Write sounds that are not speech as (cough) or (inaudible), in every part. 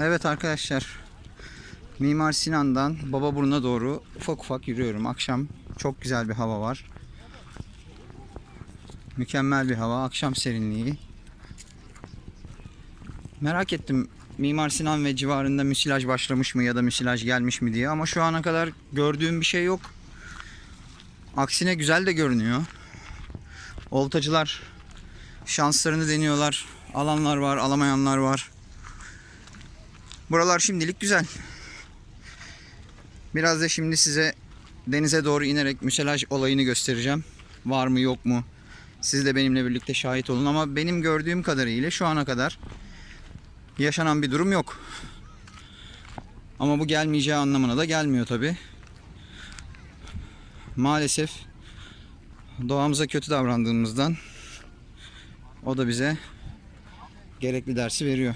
Evet arkadaşlar. Mimar Sinan'dan Bababurnu'na doğru ufak ufak yürüyorum. Akşam çok güzel bir hava var. Mükemmel bir hava. Akşam serinliği. Merak ettim Mimar Sinan ve civarında müsilaj başlamış mı ya da müsilaj gelmiş mi diye ama şu ana kadar gördüğüm bir şey yok. Aksine güzel de görünüyor. Oltacılar şanslarını deniyorlar. Alanlar var, alamayanlar var. Buralar şimdilik güzel. Biraz da şimdi size denize doğru inerek müsilaj olayını göstereceğim. Var mı yok mu? Siz de benimle birlikte şahit olun ama benim gördüğüm kadarıyla şu ana kadar yaşanan bir durum yok. Ama bu gelmeyeceği anlamına da gelmiyor tabi. Maalesef doğamıza kötü davrandığımızdan o da bize gerekli dersi veriyor.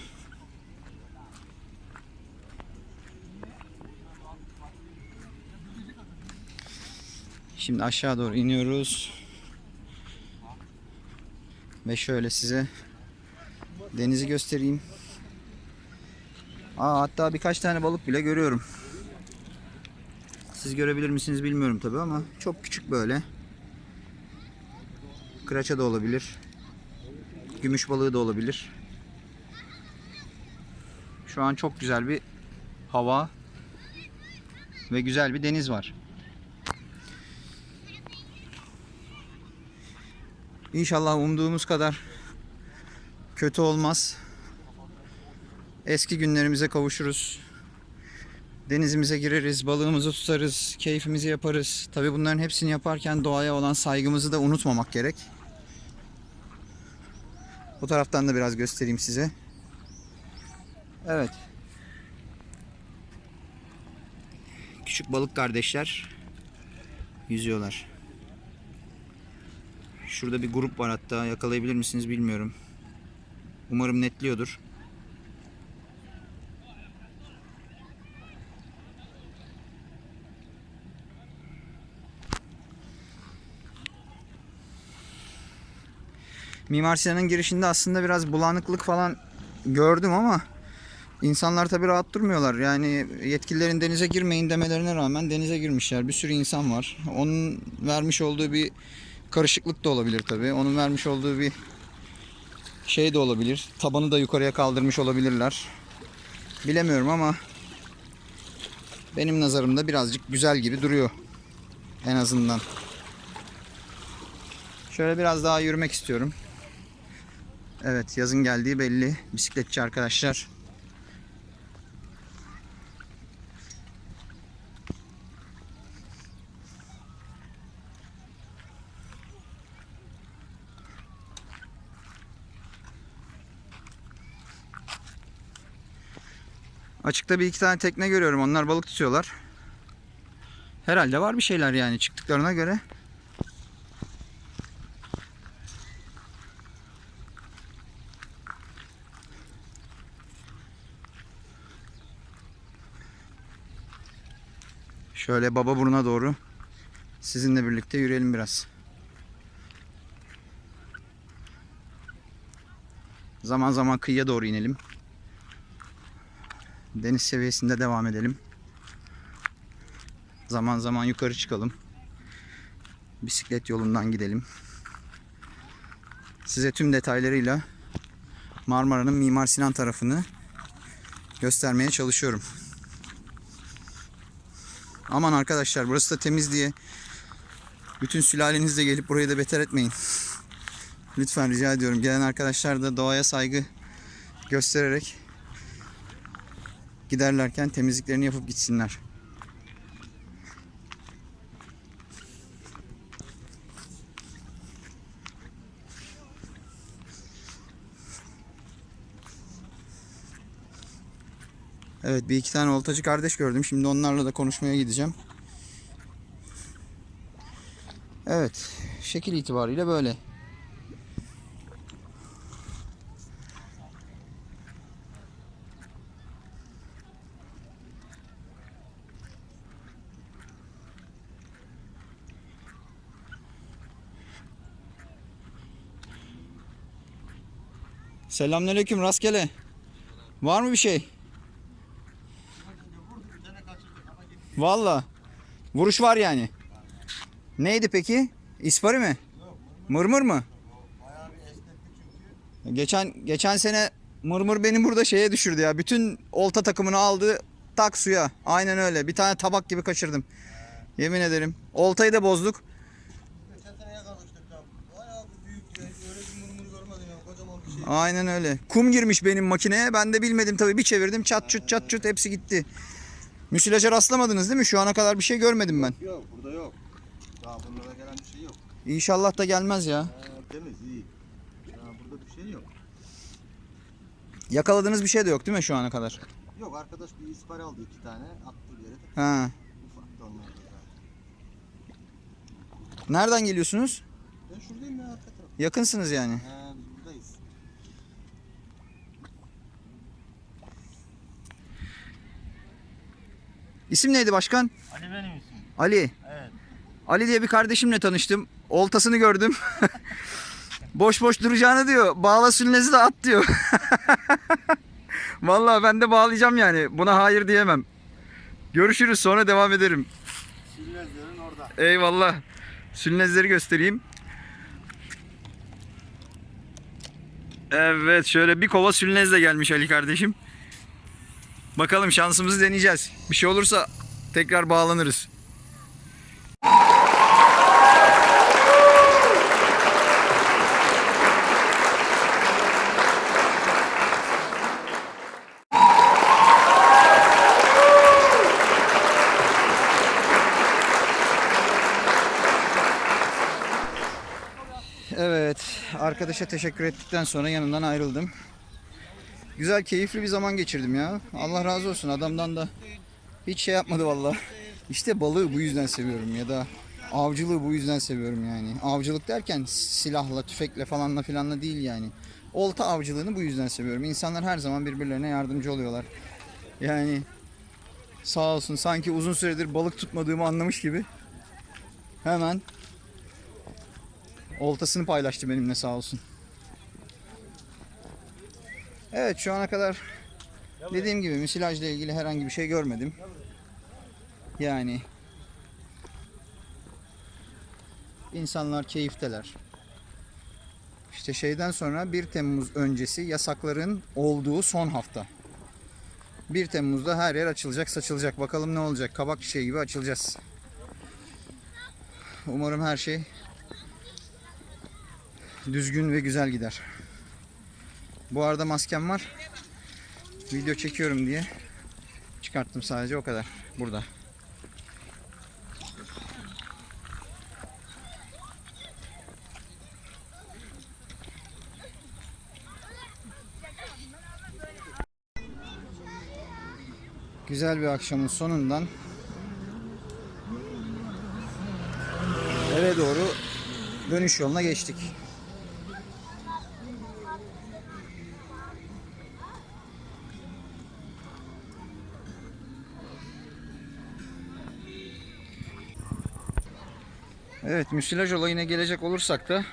Şimdi aşağı doğru iniyoruz. Ve şöyle size denizi göstereyim. Aa, hatta birkaç tane balık bile görüyorum. Siz görebilir misiniz bilmiyorum tabi ama çok küçük böyle. Kıraça da olabilir. Gümüş balığı da olabilir. Şu an çok güzel bir hava ve güzel bir deniz var. İnşallah umduğumuz kadar kötü olmaz. Eski günlerimize kavuşuruz. Denizimize gireriz, balığımızı tutarız, keyfimizi yaparız. Tabi bunların hepsini yaparken doğaya olan saygımızı da unutmamak gerek. Bu taraftan da biraz göstereyim size. Evet. Küçük balık kardeşler yüzüyorlar. Şurada bir grup var hatta yakalayabilir misiniz bilmiyorum. Umarım netliyordur. Mimar Sinan'ın girişinde aslında biraz bulanıklık falan gördüm ama insanlar tabi rahat durmuyorlar. Yani yetkililerin denize girmeyin demelerine rağmen denize girmişler. Bir sürü insan var. Onun vermiş olduğu bir karışıklık da olabilir tabi. Onun vermiş olduğu bir şey de olabilir. Tabanı da yukarıya kaldırmış olabilirler. Bilemiyorum ama benim nazarımda birazcık güzel gibi duruyor. En azından. Şöyle biraz daha yürümek istiyorum. Evet yazın geldiği belli. Bisikletçi arkadaşlar. Açıkta bir iki tane tekne görüyorum. Onlar balık tutuyorlar. Herhalde var bir şeyler yani çıktıklarına göre. Şöyle baba buruna doğru sizinle birlikte yürüyelim biraz. Zaman zaman kıyıya doğru inelim. Deniz seviyesinde devam edelim. Zaman zaman yukarı çıkalım. Bisiklet yolundan gidelim. Size tüm detaylarıyla Marmara'nın Mimar Sinan tarafını göstermeye çalışıyorum. Aman arkadaşlar burası da temiz diye bütün sülalenizle gelip burayı da beter etmeyin. Lütfen rica ediyorum. Gelen arkadaşlar da doğaya saygı göstererek giderlerken temizliklerini yapıp gitsinler. Evet bir iki tane oltacı kardeş gördüm. Şimdi onlarla da konuşmaya gideceğim. Evet şekil itibariyle böyle. Selamünaleyküm rastgele. Var mı bir şey? Valla. Vuruş var yani. Neydi peki? İspari mi? Mırmır mı? Geçen geçen sene mırmır beni burada şeye düşürdü ya. Bütün olta takımını aldı tak suya. Aynen öyle. Bir tane tabak gibi kaçırdım. Yemin ederim. Oltayı da bozduk. Aynen öyle. Kum girmiş benim makineye. Ben de bilmedim tabii. Bir çevirdim. Çat çut çat çut hepsi gitti. Müsilaja rastlamadınız değil mi? Şu ana kadar bir şey görmedim ben. Yok burada yok. Daha bunlara gelen bir şey yok. İnşallah da gelmez ya. Ha, temiz iyi. Ya burada bir şey yok. Yakaladığınız bir şey de yok değil mi şu ana kadar? Yok arkadaş bir ispari aldı iki tane. Attı bir yere. Ha. Ufak da onlar da zaten. Nereden geliyorsunuz? Ben şuradayım ya arka taraf. Yakınsınız yani. Ha İsim neydi başkan? Ali benim ismim. Ali. Evet. Ali diye bir kardeşimle tanıştım. Oltasını gördüm. (laughs) boş boş duracağını diyor. Bağla sülnezi de at diyor. (laughs) Vallahi ben de bağlayacağım yani. Buna hayır diyemem. Görüşürüz sonra devam ederim. Sülvezlerin orada. Eyvallah. Sülnezleri göstereyim. Evet şöyle bir kova sülnezle gelmiş Ali kardeşim. Bakalım şansımızı deneyeceğiz. Bir şey olursa tekrar bağlanırız. Evet, arkadaşa teşekkür ettikten sonra yanından ayrıldım. Güzel, keyifli bir zaman geçirdim ya. Allah razı olsun adamdan da hiç şey yapmadı vallahi. İşte balığı bu yüzden seviyorum ya da avcılığı bu yüzden seviyorum yani. Avcılık derken silahla, tüfekle falanla filanla değil yani. Olta avcılığını bu yüzden seviyorum. İnsanlar her zaman birbirlerine yardımcı oluyorlar. Yani sağ olsun sanki uzun süredir balık tutmadığımı anlamış gibi hemen oltasını paylaştı benimle sağ olsun. Evet şu ana kadar dediğim gibi müsilajla ilgili herhangi bir şey görmedim. Yani insanlar keyifteler. İşte şeyden sonra 1 Temmuz öncesi yasakların olduğu son hafta. 1 Temmuz'da her yer açılacak, saçılacak. Bakalım ne olacak? Kabak çiçeği gibi açılacağız. Umarım her şey düzgün ve güzel gider. Bu arada maskem var. Video çekiyorum diye çıkarttım sadece o kadar. Burada. Güzel bir akşamın sonundan eve doğru dönüş yoluna geçtik. Evet müsilaj olayına gelecek olursak da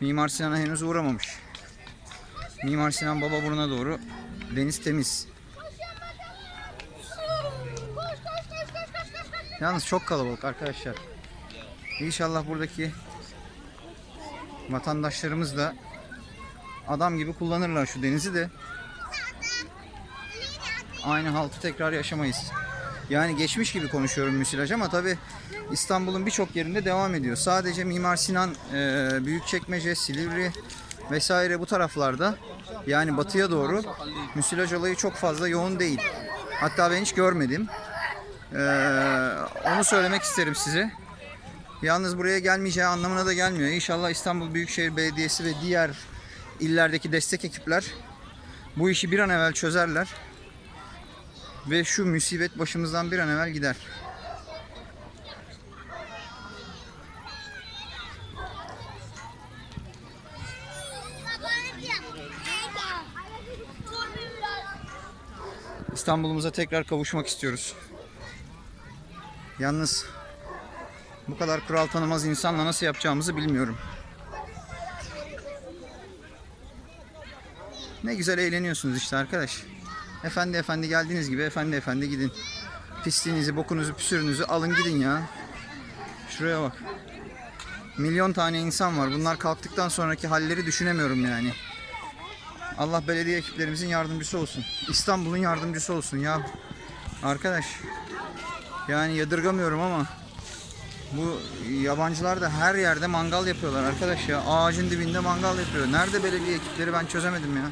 Mimar Sinan'a henüz uğramamış. Mimar Sinan Bababurun'a doğru deniz temiz. Yalnız çok kalabalık arkadaşlar. İnşallah buradaki vatandaşlarımız da adam gibi kullanırlar şu denizi de aynı haltı tekrar yaşamayız. Yani geçmiş gibi konuşuyorum müsilaj ama tabi İstanbul'un birçok yerinde devam ediyor. Sadece Mimar Sinan, e, Büyükçekmece, Silivri vesaire bu taraflarda yani batıya doğru müsilaj olayı çok fazla yoğun değil. Hatta ben hiç görmedim. E, onu söylemek isterim size. Yalnız buraya gelmeyeceği anlamına da gelmiyor. İnşallah İstanbul Büyükşehir Belediyesi ve diğer illerdeki destek ekipler bu işi bir an evvel çözerler. Ve şu musibet başımızdan bir an evvel gider. İstanbul'umuza tekrar kavuşmak istiyoruz. Yalnız bu kadar kural tanımaz insanla nasıl yapacağımızı bilmiyorum. Ne güzel eğleniyorsunuz işte arkadaş. Efendi efendi geldiğiniz gibi efendi efendi gidin. Pisliğinizi, bokunuzu, püsürünüzü alın gidin ya. Şuraya bak. Milyon tane insan var. Bunlar kalktıktan sonraki halleri düşünemiyorum yani. Allah belediye ekiplerimizin yardımcısı olsun. İstanbul'un yardımcısı olsun ya. Arkadaş. Yani yadırgamıyorum ama bu yabancılar da her yerde mangal yapıyorlar arkadaş ya. Ağacın dibinde mangal yapıyor. Nerede belediye ekipleri ben çözemedim ya.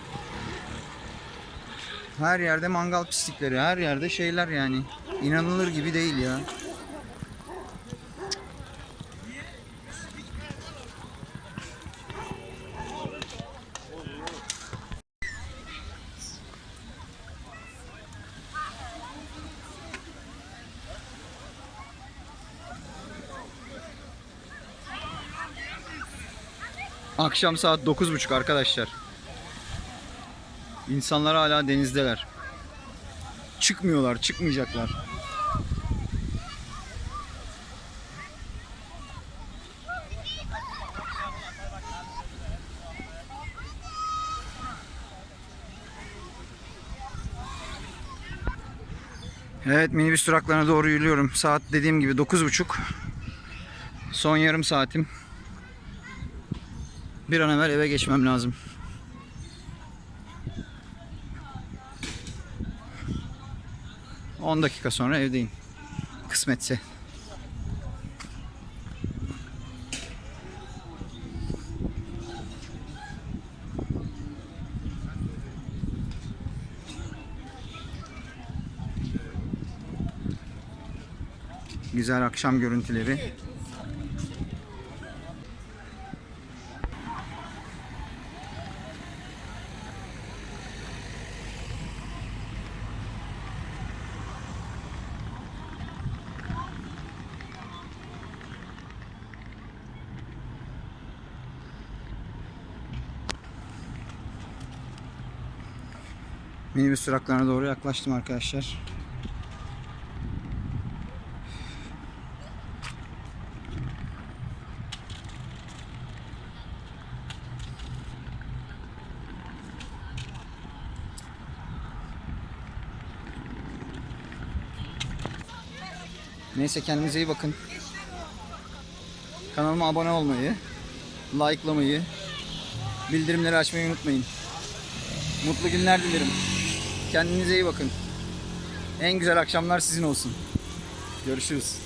Her yerde mangal pislikleri, her yerde şeyler yani. İnanılır gibi değil ya. Akşam saat 9.30 arkadaşlar. İnsanlar hala denizdeler. Çıkmıyorlar, çıkmayacaklar. Evet minibüs duraklarına doğru yürüyorum. Saat dediğim gibi 9.30. Son yarım saatim. Bir an evvel eve geçmem lazım. On dakika sonra evdeyim. Kısmetse. Güzel akşam görüntüleri. Minibüs duraklarına doğru yaklaştım arkadaşlar. Neyse kendinize iyi bakın. Kanalıma abone olmayı, likelamayı, bildirimleri açmayı unutmayın. Mutlu günler dilerim. Kendinize iyi bakın. En güzel akşamlar sizin olsun. Görüşürüz.